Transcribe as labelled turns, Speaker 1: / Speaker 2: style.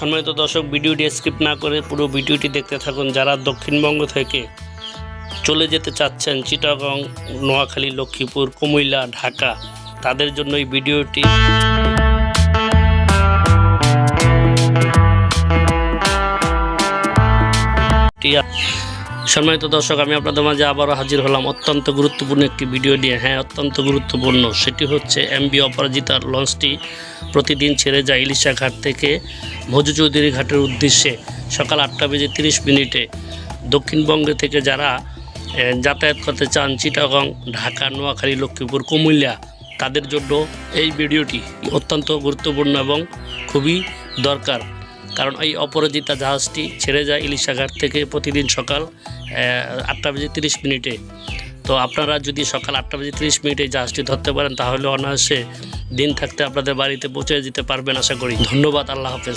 Speaker 1: সম্মানিত দর্শক ভিডিওটি স্কিপ না করে পুরো ভিডিওটি দেখতে থাকুন। যারা দক্ষিণবঙ্গ থেকে চলে যেতে চাচ্ছেন, চিটাগং, নোয়াখালী, লক্ষ্মীপুর, কুমিল্লা, ঢাকা, তাদের জন্য এই ভিডিওটি সম্মানিত দর্শক, আমি আপনাদের মাঝে আবারও হাজির হলাম অত্যন্ত গুরুত্বপূর্ণ একটি ভিডিও নিয়ে। হ্যাঁ অত্যন্ত গুরুত্বপূর্ণ। সেটি হচ্ছে এমবি অপরাজিতার লঞ্চটি প্রতিদিন ছেড়ে যায় ইলিশা ঘাট থেকে ভোজু চৌধুরী ঘাটের উদ্দেশ্যে সকাল আটটা বেজে তিরিশ মিনিটে। দক্ষিণবঙ্গে থেকে যারা যাতায়াত করতে চান চিটাগং, ঢাকা, নোয়াখালী, লক্ষ্মীপুর, কুমিল্লা, তাদের জন্য এই ভিডিওটি অত্যন্ত গুরুত্বপূর্ণ এবং খুবই দরকার। কারণ এই অপরাজিতা জাহাজটি ছেড়ে যায় ইলিশাঘাট থেকে প্রতিদিন সকাল আটটা বেজে তিরিশ মিনিটে। তো আপনারা যদি সকাল আটটা বেজে তিরিশ মিনিটে জাহাজটি ধরতে পারেন, তাহলে অনায়াসে দিন থাকতে আপনাদের বাড়িতে পৌঁছে যেতে পারবেন, আশা করি। ধন্যবাদ, আল্লাহ হাফেজ।